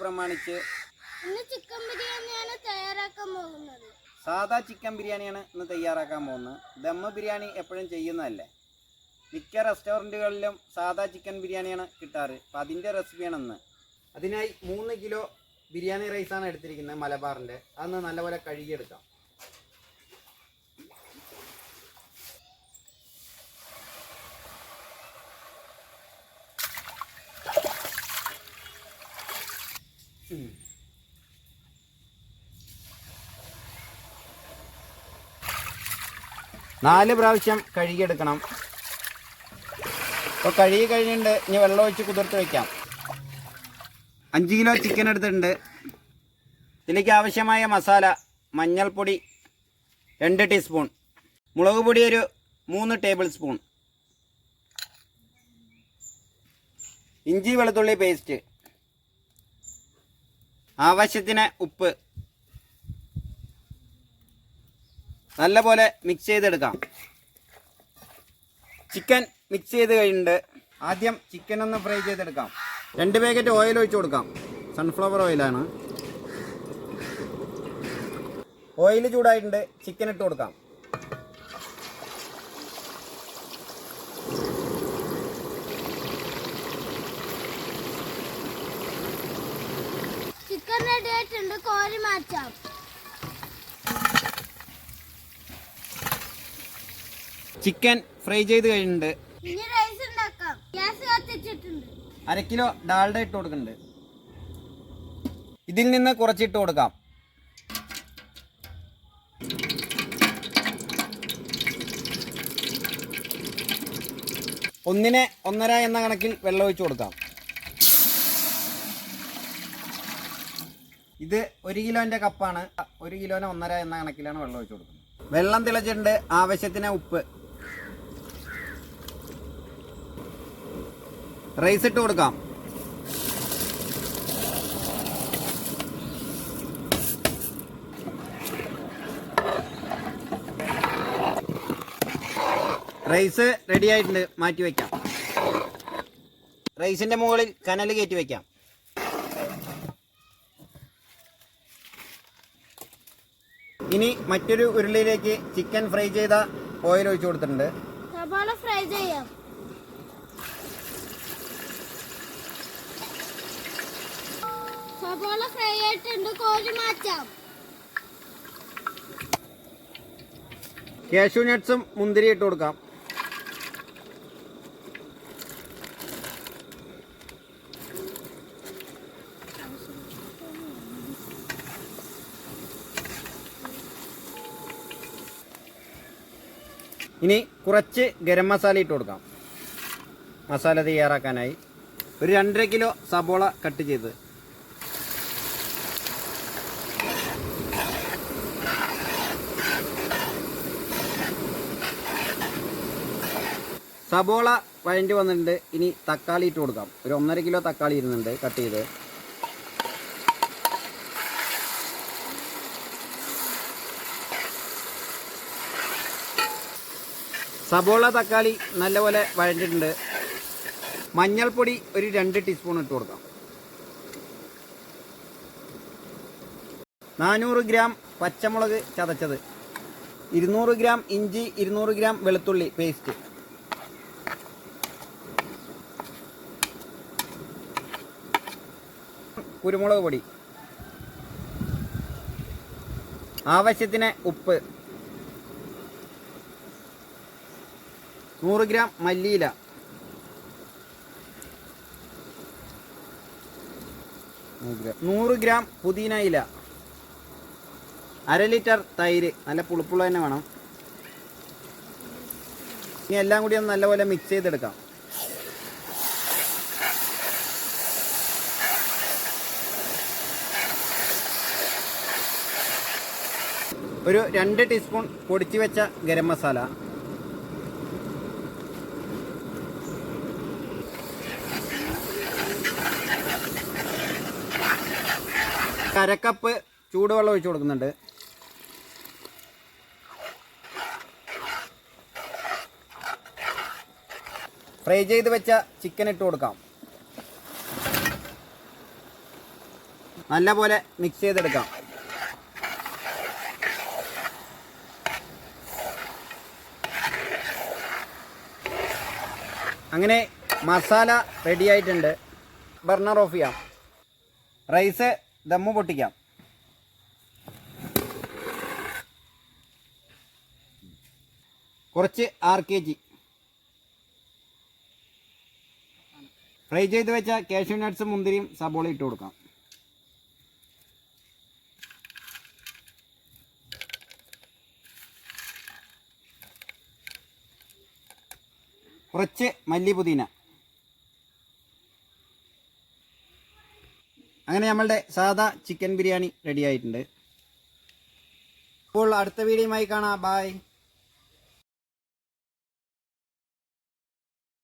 പ്രമാണിച്ച് ഇന്ന് ചിക്കൻ ബിരിയാണിയാണ് തയ്യാറാക്കാൻ പോകുന്നത്. സാധാ ചിക്കൻ ബിരിയാണിയാണ് ഇന്ന് തയ്യാറാക്കാൻ പോകുന്നത്. ദമ്മ ബിരിയാണി എപ്പോഴും ചെയ്യുന്നതല്ലേ? മിക്ക റെസ്റ്റോറന്റുകളിലും സാധാ ചിക്കൻ ബിരിയാണിയാണ് കിട്ടാറ്. അപ്പം അതിന്റെ റെസിപ്പിയാണ് ഇന്ന്. അതിനായി മൂന്ന് കിലോ ബിരിയാണി റൈസാണ് എടുത്തിരിക്കുന്നത് മലബാറിന്റെ അതൊന്ന് നല്ലപോലെ കഴുകിയെടുക്കാം. നാല് പ്രാവശ്യം കഴുകിയെടുക്കണം. അപ്പോൾ കഴുകി കഴിഞ്ഞിട്ടുണ്ട്. ഇനി വെള്ളം ഒഴിച്ച് കുതിർത്ത് വെക്കാം. അഞ്ച് കിലോ ചിക്കൻ എടുത്തിട്ടുണ്ട്. ഇതിലേക്ക് ആവശ്യമായ മസാല മഞ്ഞൾപ്പൊടി രണ്ട് ടീസ്പൂൺ മുളക് പൊടി ഒരു മൂന്ന് ടേബിൾ സ്പൂൺ ഇഞ്ചി വെളുത്തുള്ളി പേസ്റ്റ് ആവശ്യത്തിന് ഉപ്പ്. നല്ലപോലെ മിക്സ് ചെയ്തെടുക്കാം. ചിക്കൻ മിക്സ് ചെയ്ത് കഴിഞ്ഞിട്ട് ആദ്യം ചിക്കൻ ഒന്ന് ഫ്രൈ ചെയ്തെടുക്കാം. രണ്ട് പാക്കറ്റ് ഓയിൽ ഒഴിച്ചു കൊടുക്കാം. സൺഫ്ലവർ ഓയിലാണ് ഓയിൽ ചൂടായിട്ടുണ്ട്. ചിക്കൻ ഇട്ട് കൊടുക്കാം. ചിക്കൻ റെഡി ആയിട്ടുണ്ട് കോരി മാറ്റാം ചിക്കൻ ഫ്രൈ ചെയ്ത് കഴിഞ്ഞിട്ടുണ്ട്. ഇനി റൈസ് ഉണ്ടാക്കാം. ഗ്യാസ് കത്തിച്ചിട്ടുണ്ട്. അര കിലോ ഡാൽഡ ഇട്ട് കൊടുക്കുന്നുണ്ട്. ഇതിൽ നിന്ന് കുറച്ചിട്ട് കൊടുക്കാം. ഒന്നിനെ ഒന്നര എന്ന കണക്കിൽ വെള്ളം ഒഴിച്ചു കൊടുക്കാം. ഇത് ഒരു കിലോന്റെ കപ്പാണ്. ഒരു കിലോന് ഒന്നര എന്ന കണക്കിലാണ് വെള്ളം ഒഴിച്ചു കൊടുക്കുന്നത്. വെള്ളം തിളച്ചിട്ടുണ്ട്. ആവശ്യത്തിന് ഉപ്പ്. റൈസ് ഇട്ട് കൊടുക്കാം. റൈസ് റെഡി ആയിട്ടുണ്ട്. മാറ്റി വെക്കാം. റൈസിന്റെ മുകളിൽ കനൽ കയറ്റി വെക്കാം. ഇനി മറ്റൊരു ഉരുളിയിലേക്ക് ചിക്കൻ ഫ്രൈ ചെയ്ത ഓയിൽ ഒഴിച്ചു കൊടുത്തിട്ടുണ്ട്. സവാള ഫ്രൈ ചെയ്യാം. സവാള ഫ്രൈ ആയിട്ടുണ്ട് കോഴി മാറ്റാം. കാഷ്യൂ നട്ട്സും മുന്തിരി ഇട്ട് കൊടുക്കാം. ഇനി കുറച്ച് ഗരം മസാല ഇട്ട് കൊടുക്കാം. മസാല തയ്യാറാക്കാനായി. ഒരു രണ്ടര കിലോ സബോള കട്ട് ചെയ്ത്. സബോള വഴണ്ടി വന്നിട്ടുണ്ട്. ഇനി തക്കാളി ഇട്ട് കൊടുക്കാം. ഒരു ഒന്നര കിലോ തക്കാളി ഇരുന്നുണ്ട് കട്ട് ചെയ്ത്. സബോള തക്കാളി നല്ലപോലെ വഴണ്ടിട്ടുണ്ട്. മഞ്ഞൾപ്പൊടി ഒരു രണ്ട് ടീസ്പൂൺ ഇട്ട് കൊടുക്കാം. നാനൂറ് ഗ്രാം പച്ചമുളക് ചതച്ചത്. ഇരുന്നൂറ് ഗ്രാം ഇഞ്ചി ഇരുന്നൂറ് ഗ്രാം വെളുത്തുള്ളി പേസ്റ്റ് കുരുമുളക് പൊടി. ആവശ്യത്തിന് ഉപ്പ്. നൂറ് ഗ്രാം മല്ലിയില. നൂറ് ഗ്രാം. പുതിന ഇല. അര ലിറ്റർ തൈര്. നല്ല പുളിപ്പുള്ള തന്നെ വേണം. ഇനി എല്ലാം കൂടി ഒന്ന് നല്ലപോലെ മിക്സ് ചെയ്തെടുക്കാം. ഒരു രണ്ട് ടീസ്പൂൺ പൊടിച്ചു വെച്ച ഗരം മസാല. കരക്കപ്പ് ചൂടുവെള്ളം ഒഴിച്ചു കൊടുക്കുന്നുണ്ട്. ഫ്രൈ ചെയ്ത് വെച്ച ചിക്കൻ ഇട്ട് കൊടുക്കാം. നല്ലപോലെ മിക്സ് ചെയ്തെടുക്കാം. അങ്ങനെ മസാല റെഡി ആയിട്ടുണ്ട്. ബർണർ ഓഫ് ചെയ്യാം. റൈസ് ദമ്മ് പൊട്ടിക്കാം. കുറച്ച് ആർ കെ ജി ഫ്രൈ ചെയ്ത് വെച്ച കാഷ്യൂ നട്ട്സും മുന്തിരിയും സബോള ഇട്ട് കൊടുക്കാം. കുറച്ച് മല്ലി പുതിന അങ്ങനെ നമ്മളുടെ സാധാ ചിക്കൻ ബിരിയാണി റെഡി ആയിട്ടുണ്ട്. അപ്പോൾ അടുത്ത വീഡിയോയുമായി കാണാം. ബായ്